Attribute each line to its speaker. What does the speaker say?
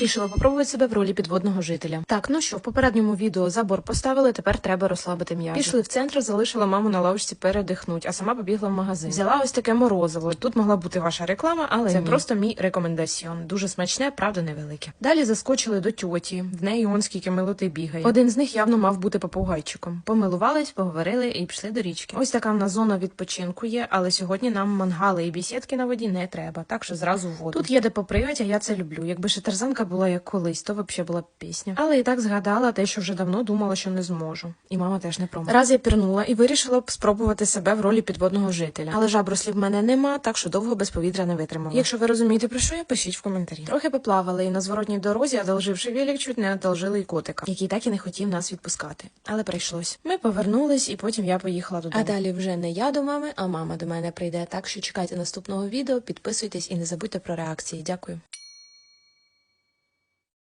Speaker 1: Рішила попробувати себе в ролі підводного жителя. Так, ну що, в попередньому відео забор поставили, тепер треба розслабити м'язи. Пішли в центр, залишила маму на лавочці передихнуть, а сама побігла в магазин. Взяла ось таке морозиво. Тут могла бути ваша реклама, але це
Speaker 2: ні.
Speaker 1: просто мій рекомендаціон. Дуже смачне, правда, невелике. Далі заскочили до тьоті. В неї он скільки милоти бігає. Один з них явно мав бути попугайчиком. Помилувались, поговорили і пішли до річки. Ось така в нас зона відпочинку є, але сьогодні нам мангали і бісідки на воді не треба, так що зразу в воду. Тут є де попригати, а я це люблю. Якби ще тарзанка була як колись, то взагалі була пісня. Але і так згадала те, що вже давно думала, що не зможу. І мама теж не промовила. Раз я пірнула і вирішила б спробувати себе в ролі підводного жителя. Але жаброслів в мене нема, так що довго без повітря не витримала. Якщо ви розумієте про що я, пишіть в коментарі. Трохи поплавали, і на зворотній дорозі, одолживши велик, чуть не одолжили і котика, який так і не хотів нас відпускати. Але прийшлось. Ми повернулись, і потім я поїхала додому. А далі вже не я до мами, а мама до мене прийде. Так що чекайте наступного відео, підписуйтесь і не забудьте про реакції. Дякую.